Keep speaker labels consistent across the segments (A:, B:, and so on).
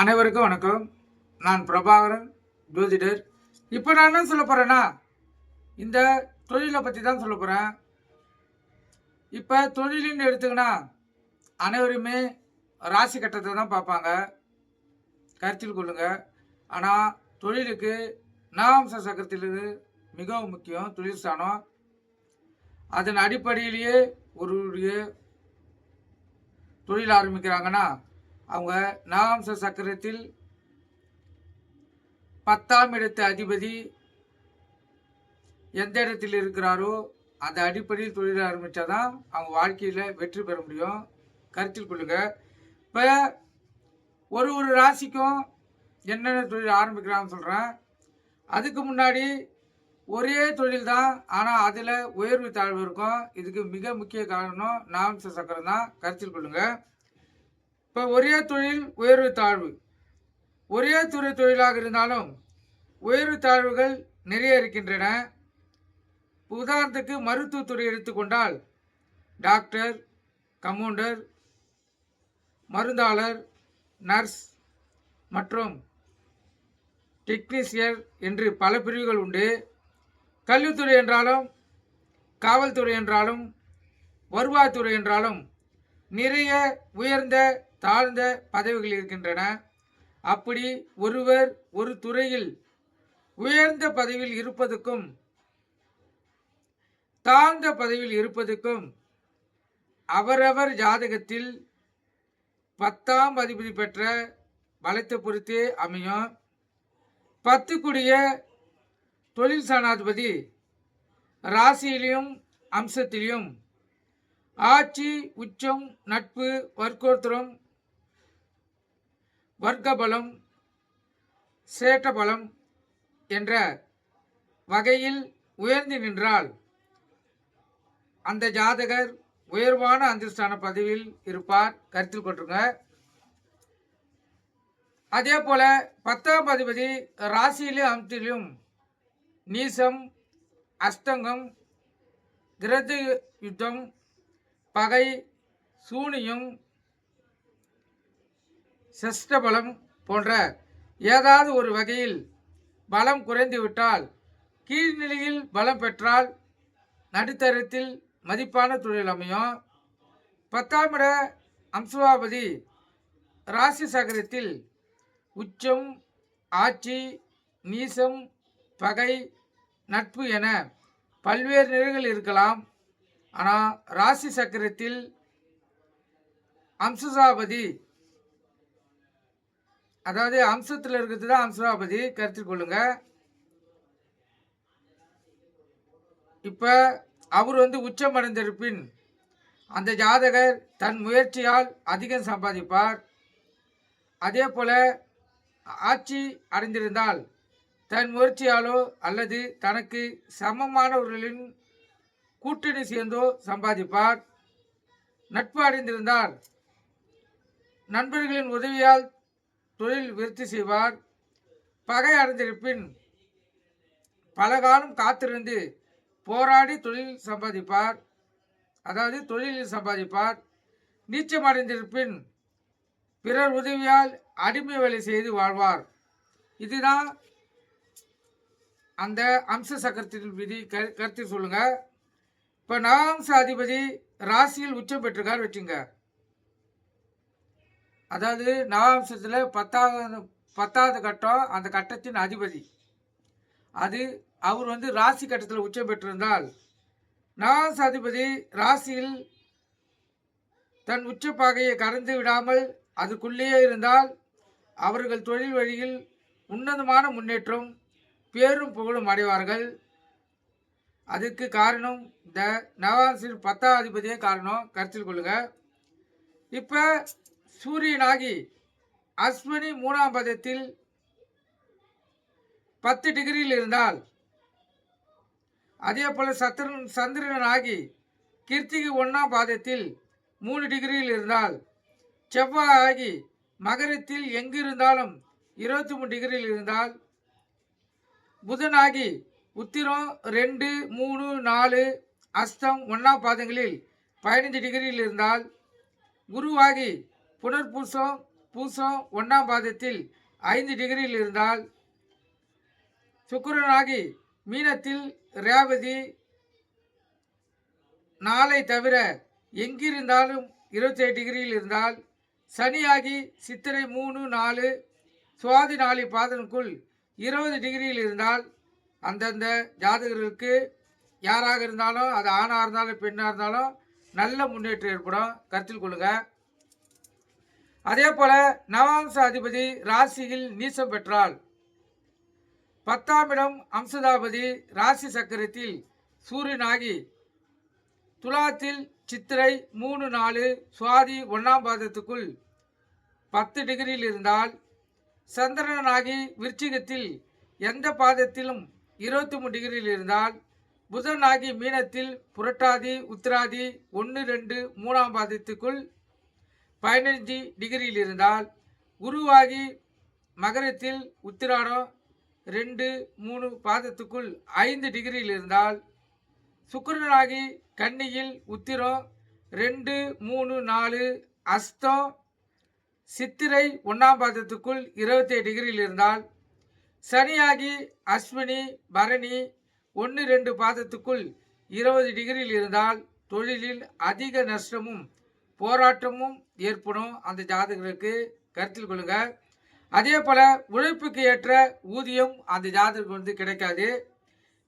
A: அனைவருக்கும் வணக்கம். நான் பிரபாகரன் ஜோதிடர். இப்போ நான் என்ன சொல்ல போகிறேன்னா இந்த தொழிலை பற்றி தான் சொல்ல போகிறேன் இப்போ தொழிலுன்னு எடுத்துக்கினா அனைவருமே ராசி கட்டத்தை தான் பார்ப்பாங்க. கருத்தில் கொள்ளுங்க. ஆனால் தொழிலுக்கு நாம்ச சக்கரத்திலிருந்து மிகவும் முக்கியம் தொழில் ஸ்தானம். அதன் அடிப்படையிலேயே ஒருவருடைய தொழில் ஆரம்பிக்கிறாங்கன்னா அவங்க நவாம்ச சக்கரத்தில் பத்தாம் இடத்து அதிபதி எந்த இடத்தில் இருக்கிறாரோ அந்த அடிப்படையில் தொழில் ஆரம்பித்தாதான் அவங்க வாழ்க்கையில் வெற்றி பெற முடியும். கருத்தில் கொள்ளுங்க. இப்போ ஒரு ஒரு ராசிக்கும் என்னென்ன தொழில் ஆரம்பிக்கிறான்னு சொல்கிறேன் அதுக்கு முன்னாடி ஒரே தொழில் தான் ஆனால் அதில் உயர்வு தாழ்வு இருக்கும். இதுக்கு மிக முக்கிய காரணம் நாம்ச சக்கரம் தான். கருத்தில் கொள்ளுங்கள் இப்போ ஒரே தொழில் உயர்வு தாழ்வு. ஒரே துறை தொழிலாக இருந்தாலும் உயர்வு தாழ்வுகள் நிறைய இருக்கின்றன. உதாரணத்துக்கு மருத்துவத்துறை எடுத்துக்கொண்டால் டாக்டர் கமௌண்டர் மருந்தாளர் நர்ஸ் மற்றும் டெக்னீசியர் என்று பல பிரிவுகள் உண்டு. கல்வித்துறை என்றாலும் காவல்துறை என்றாலும் வருவாய்த்துறை என்றாலும் நிறைய உயர்ந்த தாழ்ந்த பதவிகள் இருக்கின்றன. அப்படி ஒருவர் ஒரு துறையில் உயர்ந்த பதவியில் இருப்பதுக்கும் தாழ்ந்த பதவியில் இருப்பதுக்கும் அவரவர் ஜாதகத்தில் பத்தாம் அதிபதி பெற்ற பலத்தை பொறுத்தே அமையும். பத்துக்குடிய தொழில் சாணாதிபதி ராசியிலையும் அம்சத்திலையும் ஆட்சி உச்சம் நட்பு வர்க்கோத்திரம் வர்க்கபலம் சேட்டபலம் என்ற வகையில் உயர்ந்து நின்றால் அந்த ஜாதகர் உயர்வான அந்தஸ்தான பதவியில் இருப்பார். கருத்தில் கொண்டுருங்க. அதே போல பத்தாம் அதிபதி ராசியிலும் அம்சத்திலும் நீசம் அஸ்தங்கம் கிரத யுத்தம் பகை சூனியம் சிஷ்டபலம் போன்ற ஏதாவது ஒரு வகையில் பலம் குறைந்துவிட்டால் கீழ்நிலையில் பலம் பெற்றால் நடுத்தரத்தில் மதிப்பான தொழில் அமையும். பத்தாம் இட அம்சுவாபதி ராசி சகரத்தில் உச்சம் ஆட்சி நீசம் பகை நட்பு என பல்வேறு நிலைகள் இருக்கலாம். ஆனால் ராசி சக்கரத்தில் அம்சுசாபதி அதாவது அம்சத்தில் இருக்கிறது தான் அம்சசாபதி கருத்தில் கொள்ளுங்க. இப்போ அவர் வந்து உச்சமடைந்திருப்பின் அந்த ஜாதகர் தன் முயற்சியால் அதிகம் சம்பாதிப்பார். அதே போல் ஆட்சி அடைந்திருந்தால் தன் முயற்சியாலோ அல்லது தனக்கு சமமானவர்களின் கூட்டணி சேர்ந்தோ சம்பாதிப்பார். நட்பு அடைந்திருந்தால் நண்பர்களின் உதவியால் தொழில் விருத்தி செய்வார். பகை அடைந்திருப்பின் பல காலம் காத்திருந்து போராடி தொழில் சம்பாதிப்பார். அதாவது தொழிலில் சம்பாதிப்பார். நீச்சம் அடைந்திருப்பின் பிறர் உதவியால் அடிமை வேலை செய்து வாழ்வார். இதுதான் அந்த அம்ச சக்கரத்தின் விதி. கரு கருத்தில் சொல்லுங்க. இப்போ நவாம்ச அதிபதி ராசியில் உச்சம் பெற்றிருக்கார் வச்சுங்க. அதாவது நவாம்சத்தில் பத்தாவது பத்தாவது கட்டம் அந்த கட்டத்தின் அதிபதி. அது அவர் வந்து ராசி கட்டத்தில் உச்சம் பெற்றிருந்தால் நவாம்ச அதிபதி ராசியில் தன் உச்சப்பாகையை கறந்து விடாமல் அதுக்குள்ளேயே இருந்தால் அவர்கள் தொழில் வழியில் உன்னதமான முன்னேற்றம் பேரும் புகழும் அடைவார்கள். அதுக்கு காரணம் இந்த நவாசின் பத்தாம் அதிபதியே காரணம் கருத்தில் கொள்ளுங்க. இப்போ சூரியனாகி அஸ்வினி மூணாம் பதத்தில் பத்து டிகிரியில் இருந்தால் அதே போல் சத்திரன் சந்திரனாகி கிருத்திகை ஒன்றாம் பாதத்தில் மூணு டிகிரியில் இருந்தால் செவ்வாய் ஆகி மகரத்தில் எங்கிருந்தாலும் இருபத்தி மூணு டிகிரியில் இருந்தால் புதனாகி உத்திரம் ரெண்டு மூணு நாலு அஸ்தம் ஒன்றாம் பாதங்களில் பதினைஞ்சு டிகிரியில் இருந்தால் குருவாகி புனர்பூசம் பூசம் ஒன்றாம் பாதத்தில் ஐந்து டிகிரியில் இருந்தால் சுக்கரனாகி மீனத்தில் ரேவதி நாளை தவிர எங்கிருந்தாலும் இருபத்தேழு டிகிரியில் இருந்தால் சனியாகி சித்திரை மூணு நாலு சுவாதி நாலு பாதனுக்குள் இருபது டிகிரியில் இருந்தால் அந்தந்த ஜாதகர்களுக்கு யாராக இருந்தாலும் அது ஆணாக இருந்தாலும் பெண்ணாக இருந்தாலும் நல்ல முன்னேற்றம் ஏற்படும். கருத்தில் கொள்ளுங்கள் அதே போல நவாம்ச அதிபதி ராசியில் நீசம் பெற்றால் பத்தாம் இடம் அம்சதாபதி ராசி சக்கரத்தில் சூரியனாகி துலாத்தில் சித்திரை மூணு நாலு சுவாதி ஒன்றாம் பாதத்துக்குள் பத்து டிகிரியில் இருந்தால் சந்திரனாகி விருச்சிகத்தில் எந்த பாதத்திலும் இருபத்தி மூணு டிகிரியில் இருந்தால் புதனாகி மீனத்தில் புரட்டாதி உத்திராதி ஒன்று ரெண்டு மூணாம் பாதத்துக்குள் பதினஞ்சு டிகிரியில் இருந்தால் குருவாகி மகரத்தில் உத்திராடம் ரெண்டு மூணு பாதத்துக்குள் ஐந்து டிகிரியில் இருந்தால் சுக்கரனாகி கன்னியில் உத்திரம் ரெண்டு மூணு நாலு அஸ்தம் சித்திரை ஒன்றாம் பாதத்துக்குள் இருபத்தேழு டிகிரியில் இருந்தால் சனியாகி அஸ்வினி பரணி ஒன்று ரெண்டு பாதத்துக்குள் இருபது டிகிரியில் இருந்தால் தொழிலில் அதிக நஷ்டமும் போராட்டமும் ஏற்படும் அந்த ஜாதகர்களுக்கு கருத்தில் கொள்ளுங்க. அதே போல் உழைப்புக்கு ஏற்ற ஊதியம் அந்த ஜாதகருக்கு வந்து கிடைக்காது.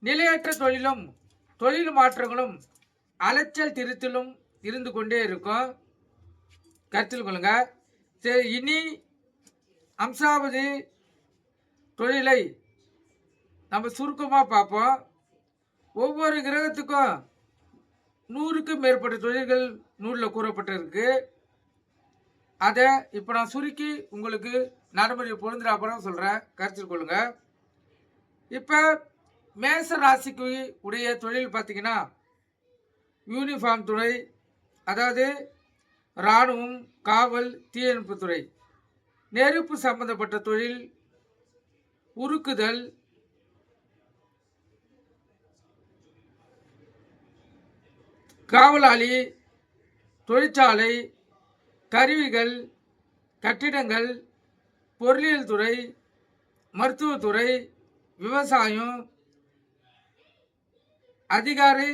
A: நிலையற்ற தொழிலும் தொழில் மாற்றங்களும் அலைச்சல் திருத்தலும் இருந்து கொண்டே இருக்கும். கருத்தில் கொள்ளுங்க. சரி இனி அம்சாவதி தொழிலை நம்ம சுருக்கமாக பார்ப்போம். ஒவ்வொரு கிரகத்துக்கும் நூறுக்கும் மேற்பட்ட தொழில்கள் நூலில் கூறப்பட்டிருக்கு. அதை இப்போ நான் சுருக்கி உங்களுக்கு நடைமுறை பொருந்துறாப்புறம் சொல்கிறேன் கருத்தில் கொள்ளுங்க. இப்போ மேச ராசிக்கு உடைய தொழில் பார்த்தீங்கன்னா யூனிஃபார்ம் துறை அதாவது இராணுவம் காவல் தீயணைப்பு துறை. நெருப்பு சம்பந்தப்பட்ட தொழில் உருக்குதல் காவலாளி தொழிற்சாலை கருவிகள் கட்டிடங்கள் பொருளியல் துறை மருத்துவத்துறை விவசாயம் அதிகாரி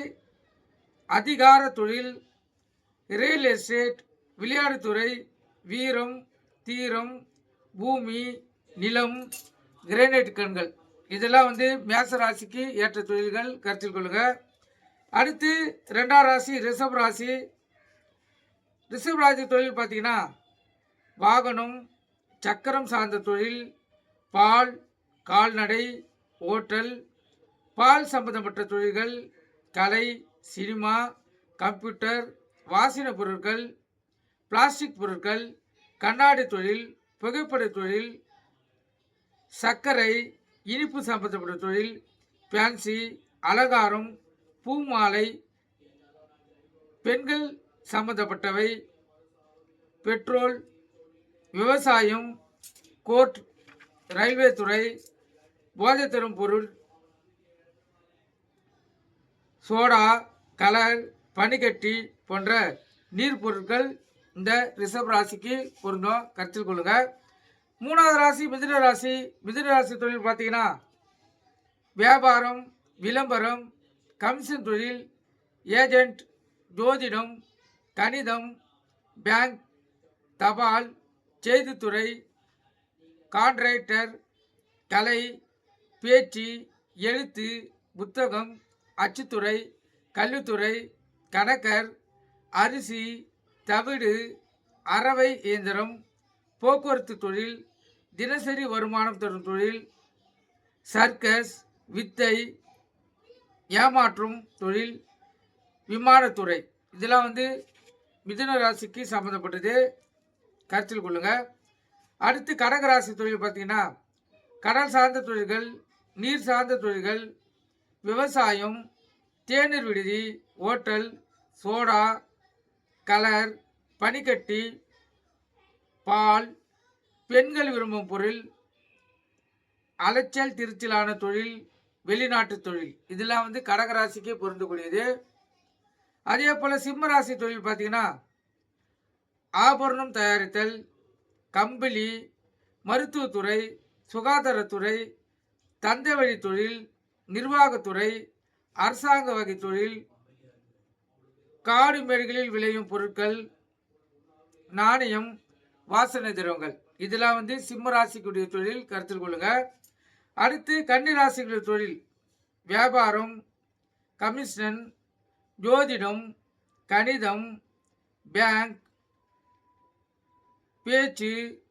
A: அதிகார தொழில் ரியல் எஸ்டேட் விளையாட்டுத்துறை வீரம் தீரம் பூமி நிலம் கிரேனைட் கண்கள். இதெல்லாம் வந்து மேச ராசிக்கு ஏற்ற தொழில்கள் கருத்தில் கொள்ளுங்க. அடுத்து ரெண்டாம் ராசி ரிஷப் ராசி. ரிஷப் ராசி தொழில் பார்த்தீங்கன்னா வாகனம் சக்கரம் சார்ந்த தொழில் பால் கால்நடை ஓட்டல் பால் சம்பந்தப்பட்ட தொழில்கள் கலை சினிமா கம்ப்யூட்டர் வாசின பொருட்கள் பிளாஸ்டிக் பொருட்கள் கண்ணாடி தொழில் புகைப்பட தொழில் சர்க்கரை இனிப்பு சம்பந்தப்பட்ட தொழில் ஃபேன்சி அலங்காரம் பூமாலை பெண்கள் சம்பந்தப்பட்டவை. பெட்ரோல் விவசாயம் கோர்ட் ரயில்வே துறை போதை தரும் பொருள் சோடா கலர் பனிக்கட்டி போன்ற நீர் பொருட்கள் இந்த ரிஷப் ராசிக்கு பொருந்தும் கருத்தில் கொள்ளுங்க. மூணாவது ராசி மிதுன ராசி. மிதுன ராசி தொழில் பார்த்தீங்கன்னா வியாபாரம் விளம்பரம் கமிஷன் தொழில் ஏஜெண்ட் ஜோதிடம் கணிதம் பேங்க் தபால் செய்தித்துறை கான்ட்ராக்டர் கலை பேச்சு எழுத்து புத்தகம் அச்சுத்துறை கல்வித்துறை கணக்கர் அரிசி தவிடு அறவை இயந்திரம் போக்குவரத்து தொழில் தினசரி வருமானம் தரும் தொழில் சர்க்கஸ் வித்தை ஏமாற்றும் தொழில் விமானத்துறை. இதெல்லாம் வந்து மிதுன ராசிக்கு சம்மந்தப்பட்டது கருத்தில் கொள்ளுங்க. அடுத்து கடக ராசி தொழில் பார்த்தீங்கன்னா கடல் சார்ந்த தொழில்கள் நீர் சார்ந்த தொழில்கள் விவசாயம் தேநீர் விடுதி ஓட்டல் சோடா கலர் பனிக்கட்டி பால் பெண்கள் விரும்பும் பொருள் அலைச்சல் திருச்சலான தொழில் வெளிநாட்டு தொழில். இதெல்லாம் வந்து கடகராசிக்கே பொருந்தக்கூடியது. அதே போல் சிம்ம ராசி தொழில் பார்த்தீங்கன்னா ஆபரணம் தயாரித்தல் கம்பளி மருத்துவத்துறை சுகாதாரத்துறை தந்தை வழி தொழில் நிர்வாகத்துறை அரசாங்க வகை தொழில் காடு மேடுகளில் விளையும் பொருட்கள் நாணயம் வாசனை திரவங்கள். இதெல்லாம் வந்து சிம்ம ராசிக்குடைய தொழில் கருத்தில் கொள்ளுங்க. அடுத்து கன்னி ராசிக்குடைய தொழில் வியாபாரம் கமிஷன் ஜோதிடம் கணிதம் பேங்க் பேச்சு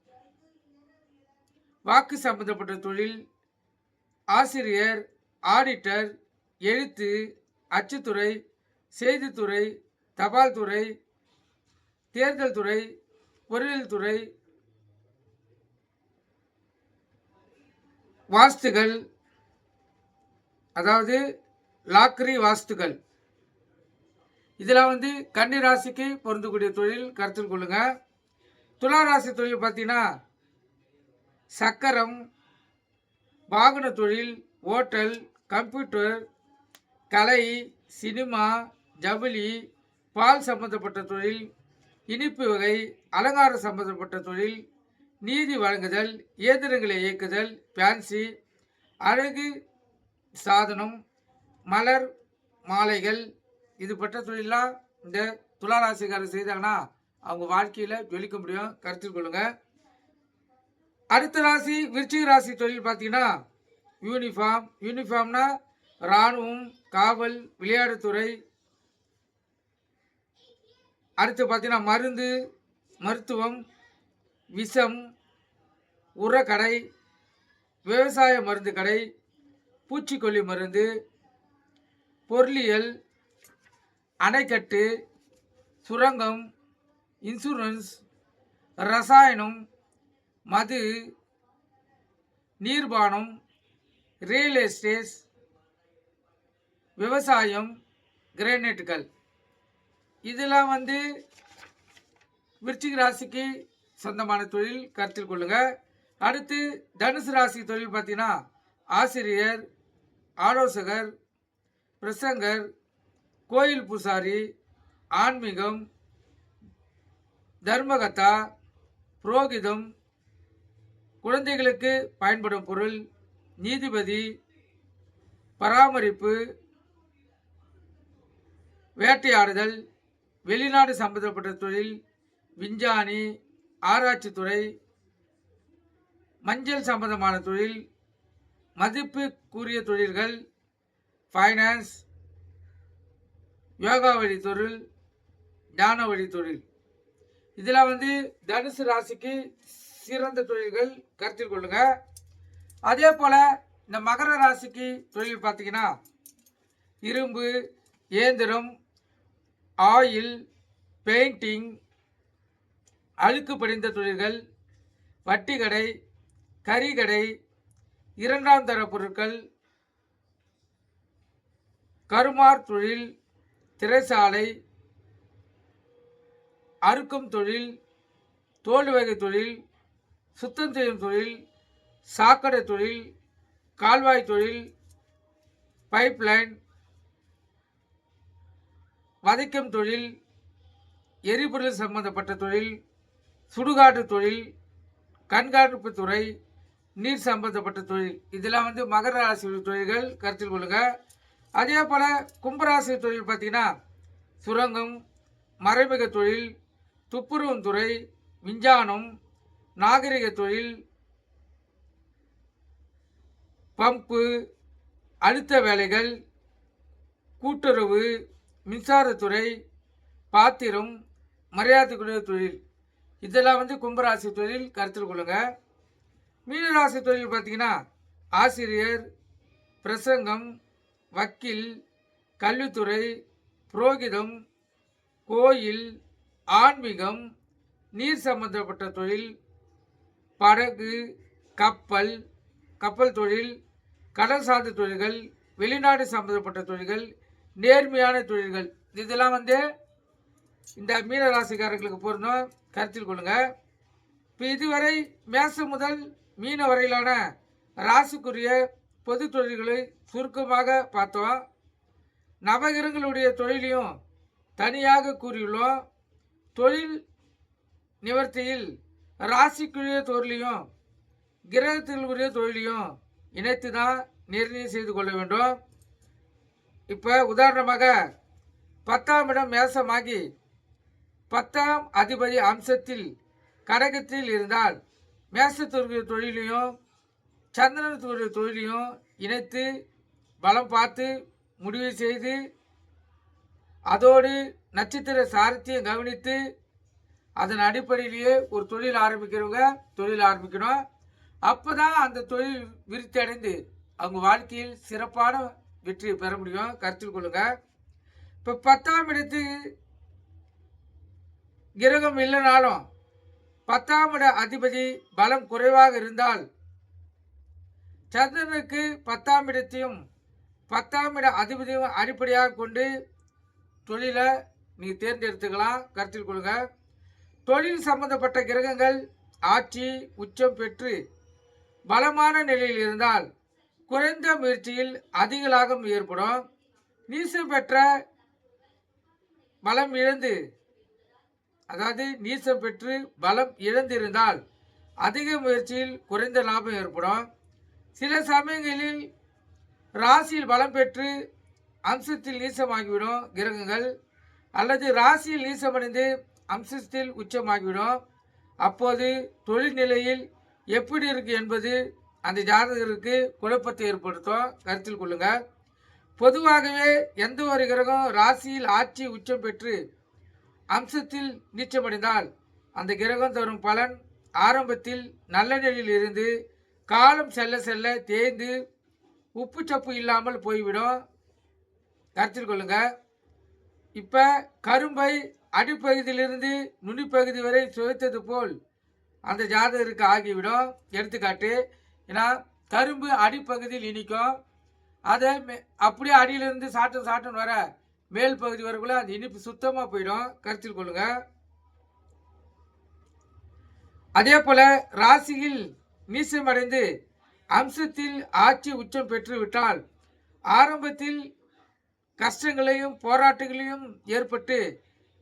A: வாக்கு சம்பந்தப்பட்ட தொழில் ஆசிரியர் ஆடிட்டர் எழுத்து அச்சுத்துறை செய்தித்துறை தபால் துறை தேர்தல் துறை பொறியியல் துறை வாஸ்துகள் அதாவது லாக்கரி வாஸ்துகள். இதெல்லாம் வந்து கன்னி ராசிக்கு பொருந்தக்கூடிய தொழில் கருத்தில் கொள்ளுங்க. துலா ராசி தொழில் பார்த்தீங்கன்னா சக்கரம் வாகன தொழில் ஓட்டல் கம்ப்யூட்டர் கலை சினிமா ஜவுளி பால் சம்பந்தப்பட்ட தொழில் இனிப்பு வகை அலங்காரம் சம்பந்தப்பட்ட தொழில் நீதி வழங்குதல் இயந்திரங்களை இயக்குதல் ஃபேன்சி அழகு சாதனம் மலர் மாலைகள் இது பெற்ற தொழிலாம் இந்த துளாராசிக்காரர் செய்தாங்கன்னா அவங்க வாழ்க்கையில் ஜொலிக்க முடியும். கருத்தில் கொள்ளுங்க. அடுத்த ராசி விருச்சிக ராசி தொழில் பார்த்தீங்கன்னா யூனிஃபார்ம் யூனிஃபார்ம்னா இராணுவம் காவல் விளையாட்டுத்துறை. அடுத்து பார்த்தீங்கன்னா மருந்து மருத்துவம் விஷம் உரக்கடை விவசாய மருந்து கடை பூச்சிக்கொல்லி மருந்து பொருளியல் அணைக்கட்டு சுரங்கம் இன்சூரன்ஸ் ரசாயனம் மது நீர்பானம் ரியல் எஸ்டேட்ஸ் விவசாயம் கிரானைட்டுகள் இதெல்லாம் வந்து விருச்சிக ராசிக்கு சொந்தமான தொழில் கருத்தில் கொள்ளுங்கள் அடுத்து தனுசு ராசி தொழில் பார்த்தீங்கன்னா ஆசிரியர் ஆலோசகர் பிரசங்கர் கோயில் பூசாரி ஆன்மீகம் தர்மகத்தா புரோகிதம் குழந்தைகளுக்கு பயன்படும் பொருள் நீதிபதி பராமரிப்பு வேட்டையாடுதல் வெளிநாடு சம்பந்தப்பட்ட தொழில் விஞ்ஞானி ஆராய்ச்சித்துறை மஞ்சள் சம்பந்தமான தொழில் மதிப்பு கூறிய தொழில்கள் ஃபைனான்ஸ் யோகா வழி தொழில் ஞான வழி தொழில். இதில் வந்து தனுசு ராசிக்கு சிறந்த தொழில்கள் கருத்தில் கொள்ளுங்க. அதே போல் இந்த மகர ராசிக்கு தொழில் பார்த்தீங்கன்னா இரும்பு இயந்திரம் ஆயில் பெயிண்டிங் அழுக்கு படிந்த தொழில்கள் வட்டி கடை கறிக்கடை இரண்டாம் தர பொருட்கள் கருமார் தொழில் திரைசாலை அறுக்கும் தொழில் தோல் வகை தொழில் சுத்தம் செய்யும் தொழில் சாக்கடை தொழில் கால்வாய் தொழில் பைப்லைன் வதைக்கும் தொழில் எரிபொருள் சம்பந்தப்பட்ட தொழில் சுடுகாட்டு தொழில் கண்காணிப்பு துறை நீர் சம்பந்தப்பட்ட தொழில். இதெல்லாம் வந்து மகர ராசி தொழில்கள் கருத்தில் கொள்ளுங்கள் அதே போல் கும்பராசி தொழில் பார்த்திங்கன்னா சுரங்கம் மறைமுக தொழில் துப்புரவும் துறை விஞ்ஞானம் நாகரிக தொழில் பம்பு அழுத்த வேலைகள் கூட்டுறவு மின்சாரத்துறை பாத்திரம் மரியாதைக்குரிய தொழில். இதெல்லாம் வந்து கும்பராசி தொழில் கருத்தில் கொள்ளுங்கள் மீனராசி தொழில் பார்த்திங்கன்னா ஆசிரியர் பிரசங்கம் வக்கீல் கல்வித்துறை புரோகிதம் கோயில் ஆன்மீகம் நீர் சம்பந்தப்பட்ட தொழில் படகு கப்பல் கப்பல் தொழில் கடல் சார்ந்த தொழில்கள் வெளிநாடு சம்பந்தப்பட்ட தொழில்கள் நேர்மையான தொழில்கள். இதெல்லாம் வந்து இந்த மீன ராசிக்காரர்களுக்கு பொருந்தும். கருத்தில் கொள்ளுங்க. இப்போ இதுவரை மேசம் முதல் மீன வரையிலான ராசிக்குரிய பொது தொழில்களை சுருக்கமாக பார்த்தோம். நவகிரங்களுடைய தொழிலையும் தனியாக கூறியுள்ளோம். தொழில் நிவர்த்தியில் ராசிக்குரிய தொழிலையும் கிரகத்திற்குரிய தொழிலையும் இணைத்து தான் நிர்ணயம் செய்து கொள்ள வேண்டும். இப்போ உதாரணமாக பத்தாம் இடம் மேசமாகி பத்தாம் அதிபதி அம்சத்தில் கடகத்தில் இருந்தால் மேசத்திற்கு தொழிலையும் சந்திரனுக்குரிய தொழிலையும் இணைத்து பலம் பார்த்து முடிவு செய்து அதோடு நட்சத்திர சாரத்தையும் கவனித்து அதன் அடிப்படையிலேயே ஒரு தொழில் ஆரம்பிக்கிறவங்க தொழில் ஆரம்பிக்கணும். அப்போ தான் அந்த தொழில் விருத்தி அடைந்து அவங்க வாழ்க்கையில் சிறப்பான வெற்றியை பெற முடியும். கருத்தில் கொள்ளுங்க. இப்போ பத்தாம் இடத்துக்கு கிரகம் இல்லைனாலும் பத்தாம் இட அதிபதி பலம் குறைவாக இருந்தால் சந்திரனுக்கு பத்தாம் இடத்தையும் பத்தாம் இட அதிபதியும் அடிப்படையாக கொண்டு தொழிலை நீங்கள் தேர்ந்தெடுத்துக்கலாம். கருத்தில் கொள்ளுங்க தொழில் சம்பந்தப்பட்ட கிரகங்கள் ஆட்சி உச்சம் பெற்று பலமான நிலையில் இருந்தால் குறைந்த முயற்சியில் அதிக லாபம் ஏற்படும். நீசம் பெற்ற பலம் இழந்து அதாவது நீசம் பெற்று பலம் இழந்திருந்தால் அதிக முயற்சியில் குறைந்த லாபம் ஏற்படும். சில சமயங்களில் ராசியில் பலம் பெற்று அம்சத்தில் நீசமாகிவிடும் கிரகங்கள் அல்லது ராசியில் நீசமடைந்து அம்சத்தில் உச்சமாகிவிடும். அப்போது தொழில் நிலையில் எப்படி இருக்கு என்பது அந்த ஜாதகருக்கு குழப்பத்தை ஏற்படுத்தும். கருத்தில் கொள்ளுங்கள் பொதுவாகவே எந்த ஒரு கிரகம் ராசியில் ஆட்சி உச்சம் பெற்று அம்சத்தில் நீச்சமடைந்தால் அந்த கிரகம் தரும் பலன் ஆரம்பத்தில் நல்ல நிலையில் இருந்து காலம் செல்ல செல்ல தேய்ந்து உப்பு சப்பு இல்லாமல் போய்விடும். கருத்தில் கொள்ளுங்க. இப்போ கரும்பை அடிப்பகுதியிலிருந்து நுனிப்பகுதி வரை சுவைத்தது போல் அந்த ஜாதகருக்கு ஆகிவிடும். எடுத்துக்காட்டு ஏன்னா கரும்பு அடிப்பகுதியில் இனிக்கும். அதை மே- அப்படியே அடியிலிருந்து சாட்டம் சாட்டம் வர மேல் பகுதி வரக்குள்ள அந்த இனிப்பு சுத்தமாக போயிடும். கருத்தில் கொள்ளுங்க. அதே போல் ராசியில் நீசமடைந்து அம்சத்தில் ஆட்சி உச்சம் பெற்றுவிட்டால் ஆரம்பத்தில் கஷ்டங்களையும் போராட்டங்களையும் ஏற்பட்டு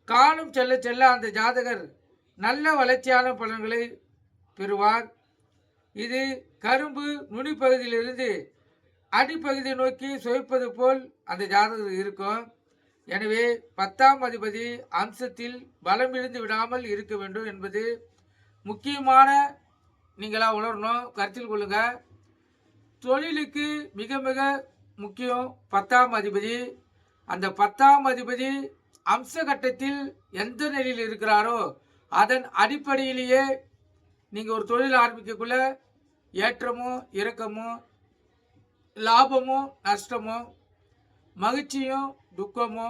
A: காலம் செல்ல செல்ல அந்த ஜாதகர் நல்ல வளர்ச்சியான பலன்களை பெறுவார். இது கரும்பு நுனிப்பகுதியிலிருந்து அடிப்பகுதி நோக்கி சுவைப்பது போல் அந்த ஜாதகர் இருக்கும். எனவே பத்தாம் அதிபதி அம்சத்தில் பலம் விடாமல் இருக்க வேண்டும் என்பது முக்கியமான நீங்களாக உணரணும் கருத்தில் கொள்ளுங்க. தொழிலுக்கு மிக மிக முக்கியம் பத்தாம் அதிபதி. அந்த பத்தாம் அதிபதி அம்ச கட்டத்தில் எந்த நிலையில் இருக்கிறாரோ அதன் அடிப்படையிலேயே நீங்கள் ஒரு தொழில் ஆரம்பிக்கக்குள்ள ஏற்றமோ இறக்கமோ லாபமோ நஷ்டமோ மகிழ்ச்சியும் துக்கமோ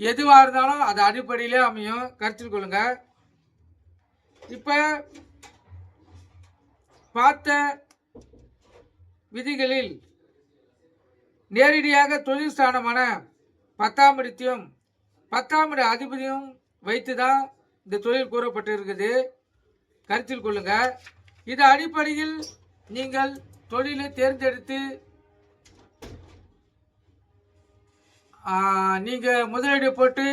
A: எதுவாக இருந்தாலும் அது அடிப்படையிலே அமையும். கருத்தில் கொள்ளுங்கள் இப்போ பார்த்த விதிகளில் நேரடியாக தொழில் ஸ்தானமான பத்தாம் இடத்தையும் பத்தாம் இட அதிபதியும் வைத்து தான் இந்த தொழில் கூறப்பட்டிருக்குது. கருத்தில் கொள்ளுங்க. இது அடிப்படையில் நீங்கள் தொழிலை தேர்ந்தெடுத்து நீங்கள் முதலீடு போட்டு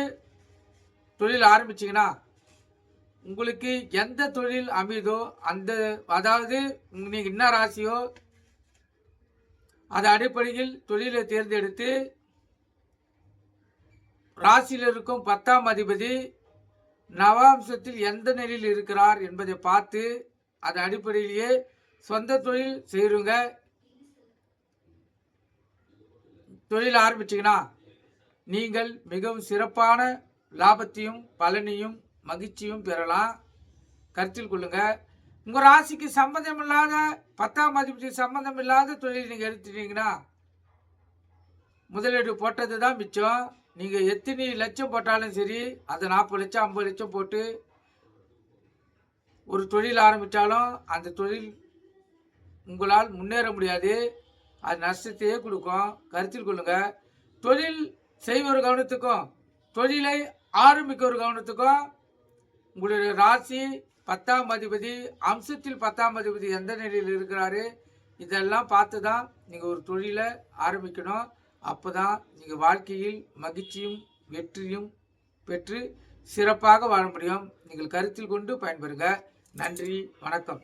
A: தொழில் ஆரம்பிச்சீங்கன்னா உங்களுக்கு எந்த தொழில் அமையுதோ அந்த அதாவது நீங்கள் என்ன ராசியோ அது அடிப்படையில் தொழிலை தேர்ந்தெடுத்து ராசியில் இருக்கும் பத்தாம் அதிபதி நவாம்சத்தில் எந்த நிலையில் இருக்கிறார் என்பதை பார்த்து அது அடிப்படையிலேயே சொந்த தொழில் செய்கிறவங்க தொழில் ஆரம்பிச்சிங்கன்னா நீங்கள் மிகவும் சிறப்பான லாபத்தையும் பலனையும் மகிழ்ச்சியும் பெறலாம். கருத்தில் கொள்ளுங்க. உங்கள் ராசிக்கு சம்மந்தம் இல்லாத பத்தாம் அதிபதி சம்மந்தம் இல்லாத தொழில் நீங்கள் எடுத்துட்டீங்கன்னா முதலீடு போட்டது தான் மிச்சம். நீங்கள் எத்தனை லட்சம் போட்டாலும் சரி அது நாற்பது லட்சம் ஐம்பது லட்சம் போட்டு ஒரு தொழில் ஆரம்பித்தாலும் அந்த தொழில் உங்களால் முன்னேற முடியாது. அது நஷ்டத்தையே கொடுக்கும். கருத்தில் கொள்ளுங்கள் தொழில் செய்வோர் கவனத்துக்கும் தொழிலை ஆரம்பிக்க ஒரு கவனத்துக்கும் உங்களுடைய ராசி பத்தாம் அதிபதி அம்சத்தில் பத்தாம் அதிபதி எந்த நிலையில் இருக்கிறாரு? இதெல்லாம் பார்த்து தான் நீங்கள் ஒரு தொழிலை ஆரம்பிக்கணும். அப்போ தான் நீங்கள் வாழ்க்கையில் மகிழ்ச்சியும் வெற்றியும் பெற்று சிறப்பாக வாழ முடியும். நீங்கள் கருத்தில் கொண்டு பயன்பெறுங்க. நன்றி வணக்கம்.